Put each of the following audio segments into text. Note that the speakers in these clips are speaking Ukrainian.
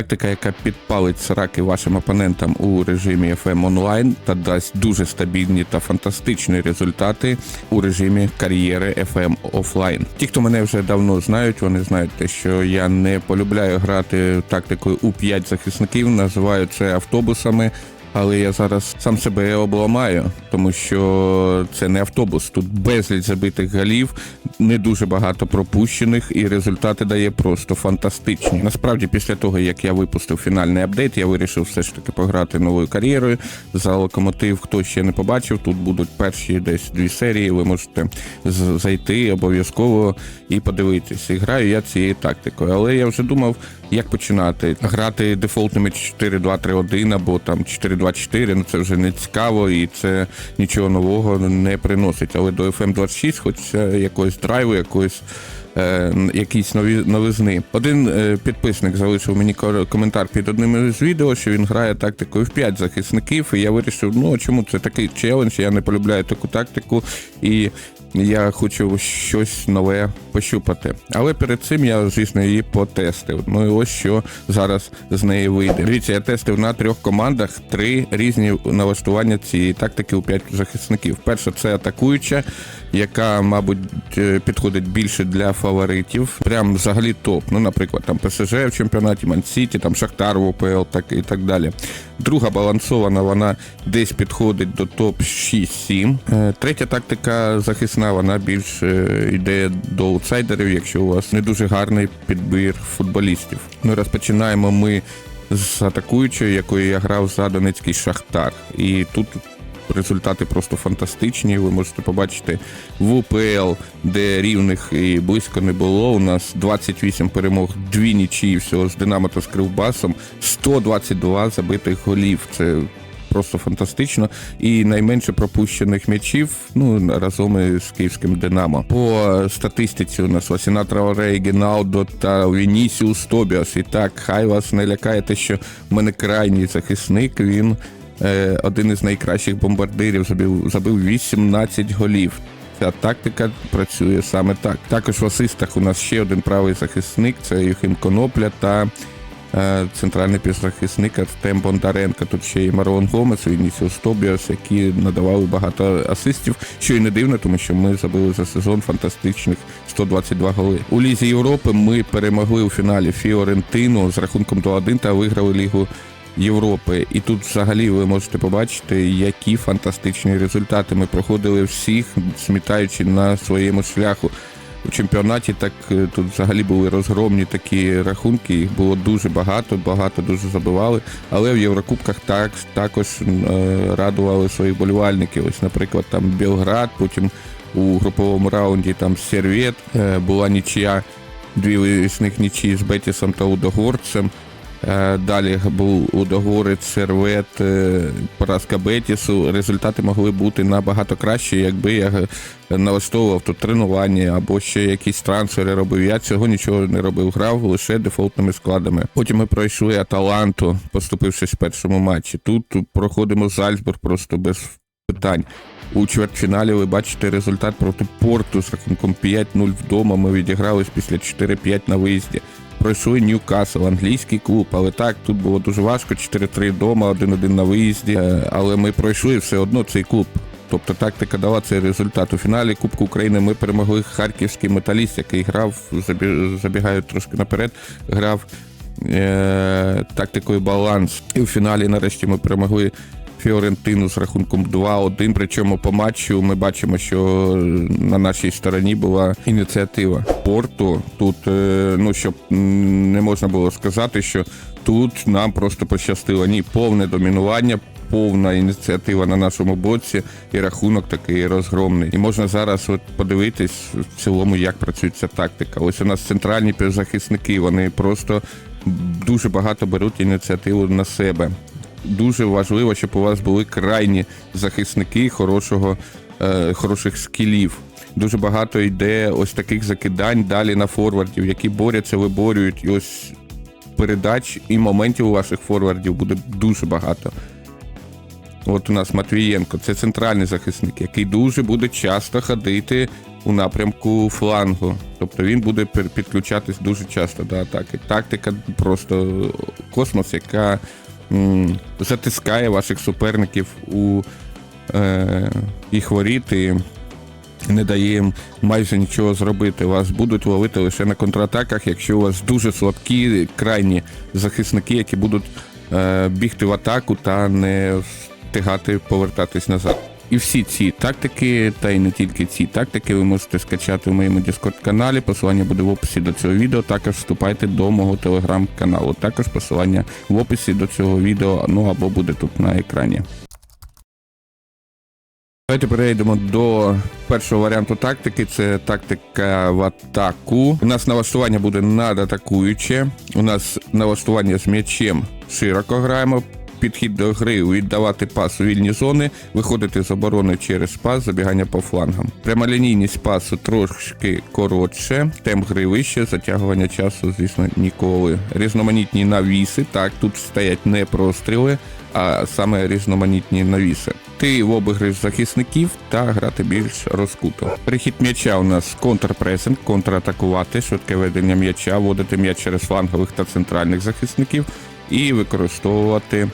Тактика, яка підпалить сраки вашим опонентам у режимі FM онлайн та дасть дуже стабільні та фантастичні результати у режимі кар'єри FM офлайн. Ті, хто мене вже давно знають, вони знають те, що я не полюбляю грати тактикою у 5 захисників, називаю це автобусами. Але я зараз сам себе обламаю, тому що це не автобус. Тут безліч забитих голів, не дуже багато пропущених, і результати дає просто фантастичні. Насправді, після того як я випустив фінальний апдейт, я вирішив все ж таки пограти новою кар'єрою за локомотив. Хто ще не побачив, тут будуть перші десь дві серії. Ви можете зайти обов'язково і подивитися. І граю я цією тактикою, але я вже думав. Як починати грати дефолтними 4-2-3-1 або там 4-2-4, ну це вже не цікаво і це нічого нового не приносить. Але до FM26 хочеться якогось драйву, якоїсь. Е, якісь нові новизни. Один е, підписник залишив мені коментар під одним із відео, що він грає тактикою в 5 захисників, і я вирішив, ну чому це такий челендж, я не полюбляю таку тактику, і я хочу щось нове пощупати. Але перед цим я, звісно, її потестив. Ну і ось що зараз з неї вийде. Дивіться, я тестив на трьох командах три різні налаштування цієї тактики у п'ять захисників. Перша це атакуюча, яка, мабуть, е, підходить більше для фаворитів. Прям взагалі топ. Ну, наприклад, там ПСЖ в чемпіонаті, Ман-Сіті, там Шахтар в ОПЛ, так і так далі. Друга балансована, вона десь підходить до топ 6-7. Е, Третя тактика захисна, вона більш е, йде до аутсайдерів, якщо у вас не дуже гарний підбір футболістів. Ну, розпочинаємо ми з атакуючої, якою я грав за Донецький Шахтар. І тут результати просто фантастичні. Ви можете побачити в УПЛ, де рівних і близько не було. У нас 28 перемог, дві нічі всього з Динамо та з Кривбасом, 122 забитих голів. Це просто фантастично. І найменше пропущених м'ячів ну разом із київським Динамо. По статистиці у нас Ласіна Траоре, Гіналдо та Вінісіус Тобіас. І так, хай вас не лякає те, що в мене крайній захисник. Він е, один із найкращих бомбардирів забив, забив 18 голів. Ця тактика працює саме так. Також в асистах у нас ще один правий захисник це Юхим Конопля та центральний півзахисник Артем Бондаренко. Тут ще і Марон Гомес, Вінісіус Тобіас, які надавали багато асистів, що й не дивно, тому що ми забили за сезон фантастичних 122 голи. У Лізі Європи ми перемогли у фіналі Фіорентину з рахунком 2-1 та виграли Лігу Європи. І тут взагалі ви можете побачити, які фантастичні результати ми проходили всіх, смітаючи на своєму шляху. У чемпіонаті так е, тут взагалі були розгромні такі рахунки, їх було дуже багато, багато дуже забивали. Але в Єврокубках так, також е, радували своїх болівальників. Ось, наприклад, там Білград, потім у груповому раунді там Сервєт, е, була нічия, дві виясних нічі з Бетісом та Удогорцем. Е, Далі був Удогорець, Сервет, е, поразка Бетісу. Результати могли бути набагато кращі, якби я налаштовував тут тренування або ще якісь трансфери робив. Я цього нічого не робив. Грав лише дефолтними складами. Потім ми пройшли Аталанту, поступившись в першому матчі. Тут проходимо Зальцбург просто без питань. У чвертьфіналі ви бачите результат проти порту з рахунком 5-0 вдома. Ми відігрались після 4-5 на виїзді. Пройшли Ньюкасл, англійський клуб, але так, тут було дуже важко. 4-3 вдома, 1-1 на виїзді. Е, Але ми пройшли все одно цей клуб. Тобто тактика дала цей результат. У фіналі Кубку України ми перемогли харківський металіст, який грав, забі- забігаю трошки наперед, грав е- тактикою баланс. І у фіналі нарешті ми перемогли Фіорентину з рахунком 2-1. Причому по матчу ми бачимо, що на нашій стороні була ініціатива порту. Тут е, ну щоб не можна було сказати, що тут нам просто пощастило. Ні, повне домінування. Повна ініціатива на нашому боці і рахунок такий розгромний. І можна зараз от подивитись в цілому, як працює ця тактика. Ось у нас центральні півзахисники, вони просто дуже багато беруть ініціативу на себе дуже важливо, щоб у вас були крайні захисники хорошого, е, хороших скілів. Дуже багато йде ось таких закидань далі на форвардів, які борються, виборюють. І ось передач і моментів у ваших форвардів буде дуже багато. От у нас Матвієнко, це центральний захисник, який дуже буде часто ходити у напрямку флангу. Тобто він буде підключатись дуже часто до атаки. Тактика просто космос, яка затискає ваших суперників у е, їх воріти і не дає їм майже нічого зробити. Вас будуть ловити лише на контратаках, якщо у вас дуже слабкі крайні захисники, які будуть е, бігти в атаку та не встигати повертатись назад. І всі ці тактики, та й не тільки ці тактики, ви можете скачати в моєму Discord каналі. Посилання буде в описі до цього відео. Також вступайте до мого телеграм-каналу. Також посилання в описі до цього відео, ну або буде тут на екрані. Давайте перейдемо до першого варіанту тактики. Це тактика в атаку. У нас налаштування буде надатакуюче. У нас налаштування з м'ячем широко граємо. Підхід до гри віддавати пас у вільні зони, виходити з оборони через пас, забігання по флангам. Прямолінійність пасу трошки коротше, темп гри вище, затягування часу, звісно, ніколи. Різноманітні навіси. Так, тут стоять не простріли, а саме різноманітні навіси. Ти в обіграш захисників та грати більш розкуто. Перехід м'яча у нас контрпресинг, контратакувати, швидке ведення м'яча, вводити м'яч через флангових та центральних захисників і використовувати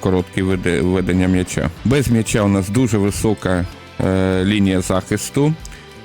короткі веде- ведення м'яча. Без м'яча у нас дуже висока е, лінія захисту.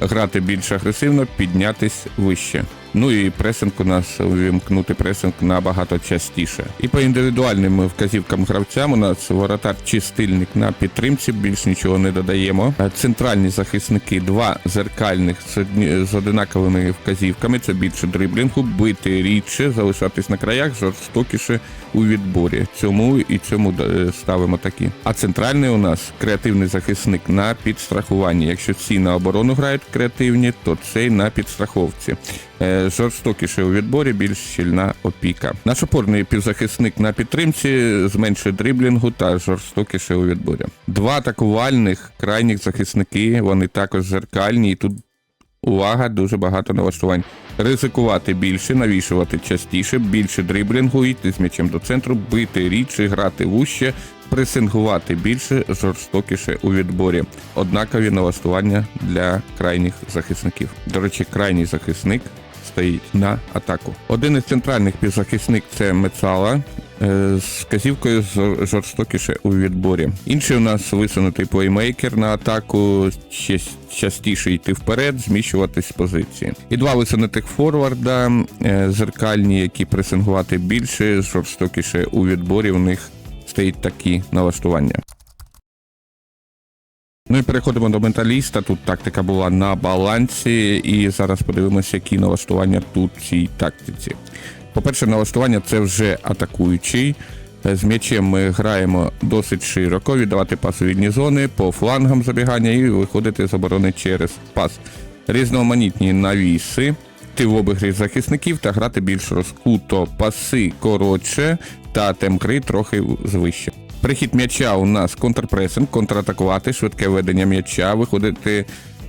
Грати більш агресивно, піднятись вище. Ну і пресинг у нас увімкнути пресинг набагато частіше. І по індивідуальним вказівкам гравцям у нас воротар чи стильник на підтримці, більш нічого не додаємо. Е, Центральні захисники, два зеркальних з, одинаковими вказівками. Це більше дриблінгу, бити рідше, залишатись на краях, жорстокіше у відборі. Цьому і цьому е, ставимо такі. А центральний у нас креативний захисник на підстрахуванні. Якщо всі на оборону грають креативні, то цей на підстраховці. Жорстокіше у відборі, більш щільна опіка. Наш опорний півзахисник на підтримці зменшує дриблінгу та жорстокіше у відборі. Два атакувальних крайніх захисники, вони також зеркальні, і тут Увага, дуже багато налаштувань. Ризикувати більше, навішувати частіше, більше дриблінгу, йти з м'ячем до центру, бити рідше, грати вуще, пресингувати більше, жорстокіше у відборі. Однакові налаштування для крайніх захисників. До речі, крайній захисник стоїть на атаку. Один із центральних півзахисник це Мецала. е, З вказівкою з- жорстокіше у відборі. Інший у нас висунутий плеймейкер на атаку, частіше йти вперед, зміщуватись з позиції. І два висунутих форварда, е, зеркальні, які пресингувати більше, жорстокіше у відборі. У них стоїть такі налаштування. Ну і переходимо до менталіста. Тут тактика була на балансі, і зараз подивимося, які налаштування тут в цій тактиці. По-перше, налаштування це вже атакуючий. З м'ячем ми граємо досить широко, віддавати пас у зони, по флангам забігання і виходити з оборони через пас. Різноманітні навіси, ти в обігрі захисників та грати більш розкуто, паси коротше та темп гри трохи звище. Прихід м'яча у нас контрпресинг, контратакувати, швидке ведення м'яча, виходити,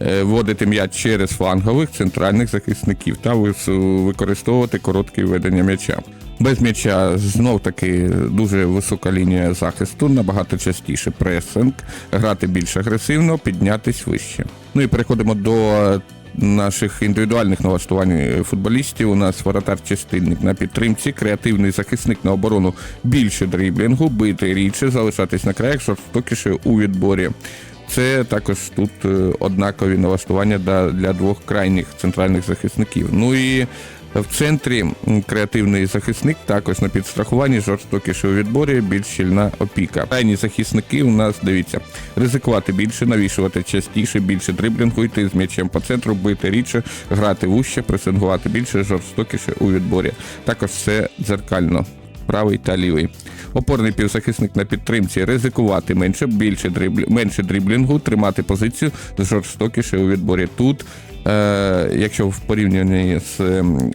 е, вводити м'яч через флангових центральних захисників та використовувати коротке ведення м'яча. Без м'яча знов таки дуже висока лінія захисту, набагато частіше пресинг, грати більш агресивно, піднятись вище. Ну і переходимо до наших індивідуальних налаштувань е, футболістів. У нас воротар частинник на підтримці, креативний захисник на оборону більше дріблінгу, бити рідше, залишатись на краях, жорстокіше у відборі. Це також тут е, однакові налаштування для, двох крайніх центральних захисників. Ну і в центрі креативний захисник також на підстрахуванні, жорстокіше у відборі, більш щільна опіка. Крайні захисники у нас дивіться, ризикувати більше, навішувати частіше, більше дриблінгу, йти з м'ячем по центру, бити рідше, грати вуще, пресингувати більше, жорстокіше у відборі. Також все дзеркально. Правий та лівий. Опорний півзахисник на підтримці ризикувати менше, більше дриблі, менше дріблінгу, тримати позицію жорстокіше у відборі. Тут, е, якщо в порівнянні з ем,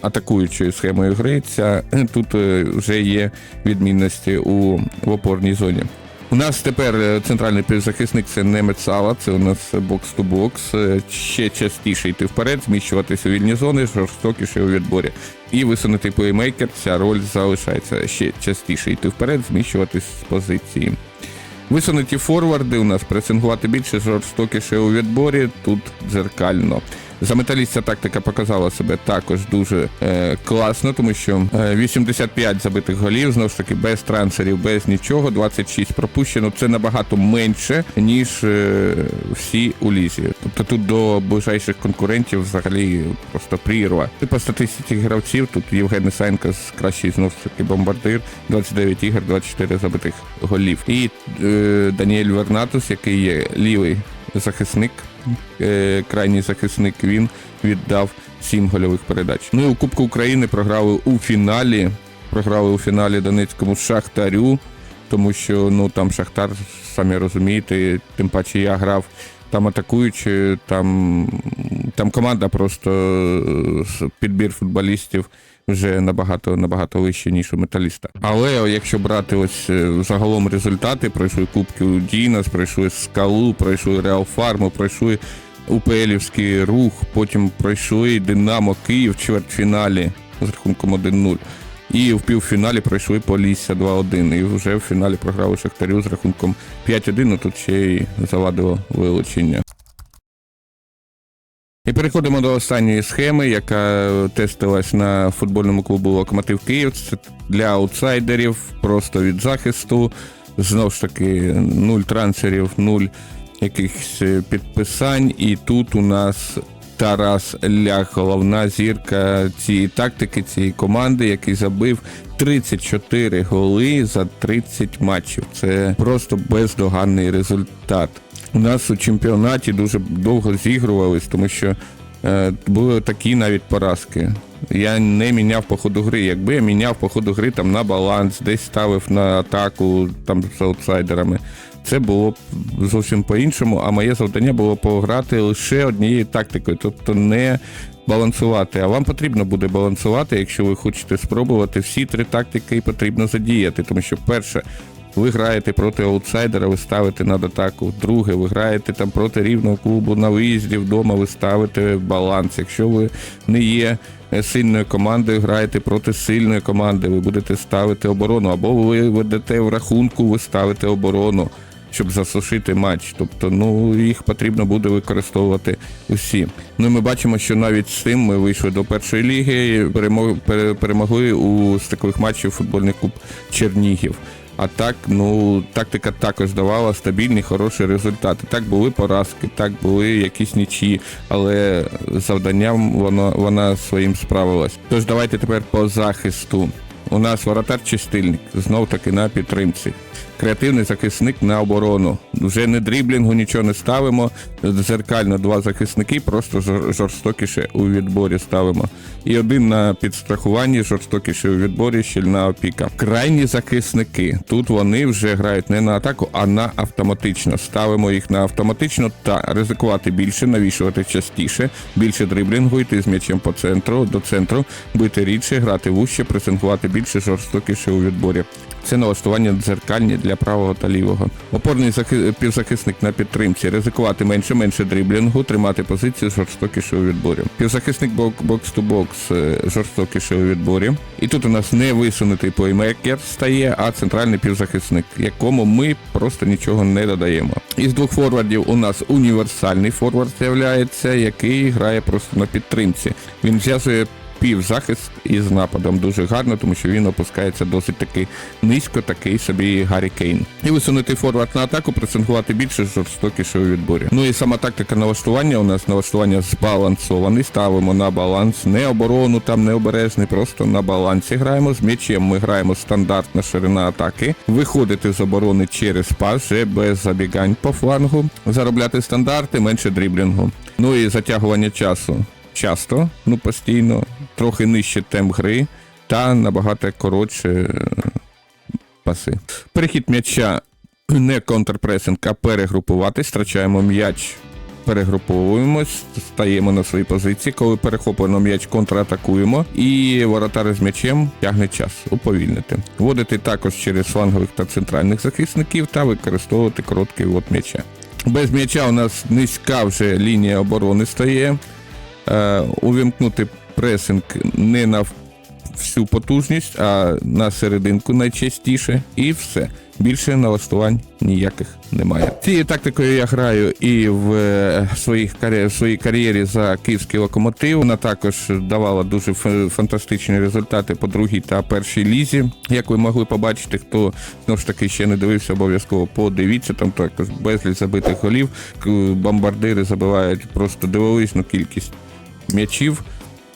атакуючою схемою гри, ця, тут е, вже є відмінності у в опорній зоні. У нас тепер е, центральний півзахисник це не Мецала, це у нас бокс-ту-бокс. Е, Ще частіше йти вперед, зміщуватися у вільні зони, жорстокіше у відборі. І висунутий плеймейкер, ця роль залишається ще частіше йти вперед, зміщуватись з позиції. Висунуті форварди у нас пресингувати більше, жорстокіше у відборі. Тут дзеркально. За металістця тактика показала себе також дуже е, класно, тому що е, 85 забитих голів, знову ж таки, без трансферів, без нічого, 26 пропущено. Це набагато менше, ніж е, всі у лізі. Тобто тут до ближайших конкурентів взагалі просто прірва. І по статистиці гравців тут Євген Ісаєнко з кращий знову ж таки бомбардир, 29 ігор, 24 забитих голів. І е, Даніель Вернатус, який є лівий захисник, е, крайній захисник, він віддав 7 гольових передач. Ну і у Кубку України програли у фіналі. Програли у фіналі Донецькому Шахтарю, тому що ну там Шахтар, самі розумієте, тим паче я грав там атакуючи, там, там команда просто е, підбір футболістів вже набагато набагато вище, ніж у металіста. Але якщо брати ось е, загалом результати, пройшли Кубки у Дінас, пройшли Скалу, пройшли Реал Фарму, пройшли УПЛівський рух, потім пройшли Динамо Київ в чвертьфіналі з рахунком 1-0. І в півфіналі пройшли Полісся 2-1. І вже в фіналі програли Шахтарю з рахунком 5-1, ну тут ще й завадило вилучення. І переходимо до останньої схеми, яка тестилась на футбольному клубу Локомотив Київ. Це для аутсайдерів, просто від захисту. Знову ж таки, нуль трансферів, нуль якихось е, підписань. І тут у нас Тарас Лях, головна зірка цієї тактики, цієї команди, який забив 34 голи за 30 матчів. Це просто бездоганний результат. У нас у чемпіонаті дуже довго зігрувались, тому що е, були такі навіть поразки. Я не міняв по ходу гри. Якби я міняв по ходу гри там на баланс, десь ставив на атаку там з аутсайдерами, це було б зовсім по-іншому. А моє завдання було пограти лише однією тактикою, тобто не балансувати. А вам потрібно буде балансувати, якщо ви хочете спробувати всі три тактики, і потрібно задіяти. Тому що перше. Ви граєте проти аутсайдера, ви ставите над атаку. Друге, ви граєте там проти рівного клубу на виїзді вдома, ви ставите баланс. Якщо ви не є е, сильною командою, граєте проти сильної команди, ви будете ставити оборону. Або ви ведете в рахунку, ви ставите оборону, щоб засушити матч. Тобто, ну їх потрібно буде використовувати усі. Ну і ми бачимо, що навіть з цим ми вийшли до першої ліги, перемогли у стикових матчів футбольний клуб Чернігів. А так, ну, тактика також давала стабільні, хороші результати. Так були поразки, так були якісь нічі, але завданням воно, вона своїм справилась. Тож давайте тепер по захисту. У нас воротар чистильник, знов таки на підтримці. Креативний захисник на оборону. Вже не дріблінгу, нічого не ставимо. Зеркально два захисники, просто жор- жорстокіше у відборі ставимо. І один на підстрахуванні, жорстокіше у відборі, щільна опіка. Крайні захисники. Тут вони вже грають не на атаку, а на автоматично. Ставимо їх на автоматично та ризикувати більше, навішувати частіше, більше дриблінгу, йти з м'ячем по центру до центру, бити рідше, грати вуще, пресингувати більше, жорстокіше у відборі. Це налаштування дзеркальні для правого та лівого. Опорний захи... півзахисник на підтримці, ризикувати менше, менше дріблінгу, тримати позицію жорстокіше у відборі. Півзахисник бок- бокс-ту-бокс е, жорстокіше у відборі. І тут у нас не висунутий плеймекер стає, а центральний півзахисник, якому ми просто нічого не додаємо. Із двох форвардів у нас універсальний форвард з'являється, який грає просто на підтримці. Він зв'язує півзахист із нападом дуже гарно, тому що він опускається досить таки низько, такий собі Гаррі Кейн. І висунути форвард на атаку, пресингувати більше жорстокіше у відборі. Ну і сама тактика налаштування. У нас налаштування збалансований. Ставимо на баланс, не оборону, там не обережний, просто на балансі граємо. З м'ячем ми граємо стандартна ширина атаки. Виходити з оборони через пас, вже без забігань по флангу. Заробляти стандарти, менше дріблінгу. Ну і затягування часу часто, ну постійно, трохи нижче темп гри та набагато коротше е, паси. Перехід м'яча не контрпресинг, а перегрупуватись, втрачаємо м'яч. Перегруповуємось, стаємо на свої позиції. Коли перехоплено м'яч, контратакуємо. І воротар з м'ячем тягне час уповільнити. Вводити також через флангових та центральних захисників та використовувати короткий ввод м'яча. Без м'яча у нас низька вже лінія оборони стає. Е, увімкнути пресинг не на всю потужність, а на серединку найчастіше, і все. Більше налаштувань ніяких немає. Цією тактикою я граю і в е, своїх в своїй кар'єрі за київський локомотив. Вона також давала дуже фантастичні результати по другій та першій лізі. Як ви могли побачити, хто знову ж таки ще не дивився, обов'язково подивіться. Там також безліч забитих голів. Бомбардири забивають просто дивовижну кількість м'ячів.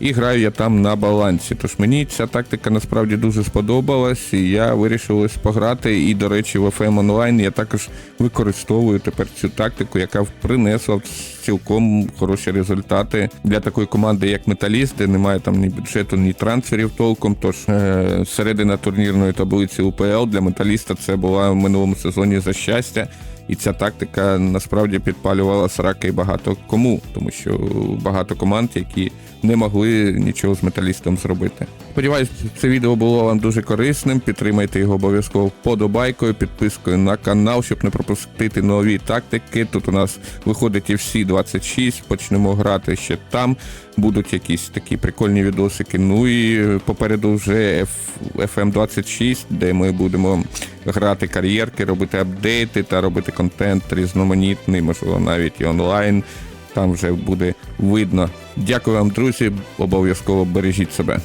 І граю я там на балансі. Тож мені ця тактика насправді дуже сподобалась, і я вирішив ось пограти. І, до речі, в FM Online я також використовую тепер цю тактику, яка принесла цілком хороші результати для такої команди, як Металіст, де немає там ні бюджету, ні трансферів толком. Тож е, середина турнірної таблиці УПЛ для металіста це була в минулому сезоні за щастя. І ця тактика насправді підпалювала сраки багато кому, тому що багато команд, які не могли нічого з металістом зробити. Сподіваюсь, це відео було вам дуже корисним. Підтримайте його обов'язково вподобайкою, підпискою на канал, щоб не пропустити нові тактики. Тут у нас виходить і всі 26, почнемо грати ще там. Будуть якісь такі прикольні відосики. Ну і попереду вже FM 26, де ми будемо грати кар'єрки, робити апдейти та робити контент різноманітний, можливо, навіть і онлайн. Там вже буде видно. Дякую вам, друзі. Обов'язково бережіть себе.